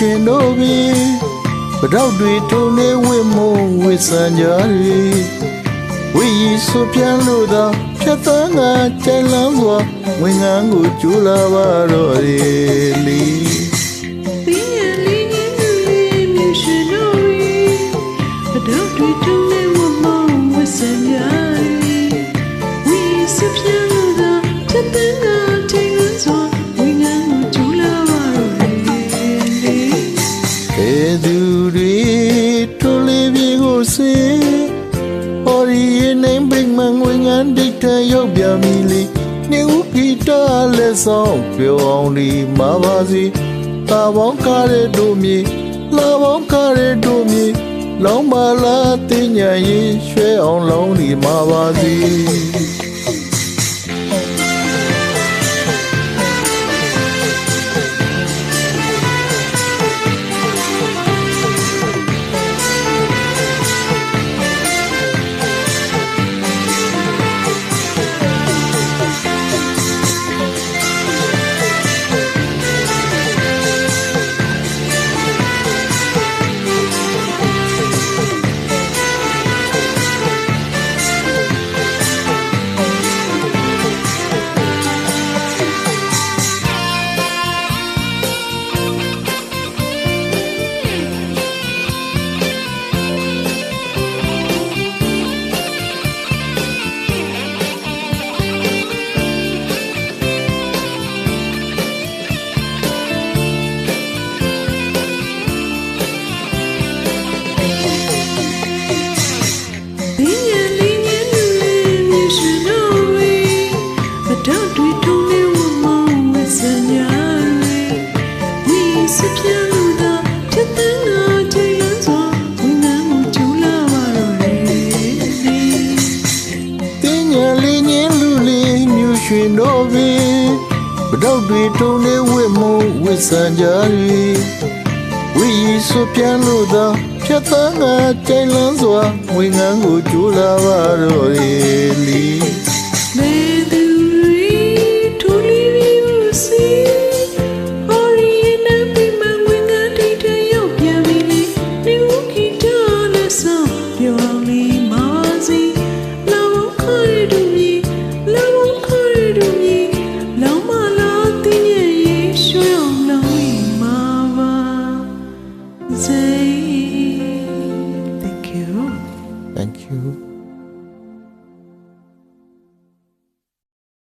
တို့ပြီပတောက်တွေထုံနေဝိမုံဝိဆန်ကြရီဝိရီဆိုပြန်လို့သာဖြတ်သန်းကကြိုင်လန်းစွာဝင်ငန်းကိုကျူလာပါတော့ရေလီ ဟော်ရီရဲ့နေပိတ်မှန်ဝင်ငန်းဒိတ်တဲ့ရောက်ပြန်ပြီလေနေဦးဂီတာလက်ဆောင်ပြောအောင်ဒီမှာပါစီတာပေါင်းကားတဲ့တို့မြေလာပေါင်းကားတဲ့တို့မြေလောင်းပါလားတင်ညာရင်ရွှဲအောင်လောင်းဒီမှာပါစီ ရွှင်တော့ပြီပတောက်တွေထုံနေဝိမုံဝိဆန်ကြရီဝီရီဆိုပြန်လို့သာဖြတ်သန်းကကြိုင်လန်းစွာဝင်ငန်းကိုကျူလာပါတော့ရေလီ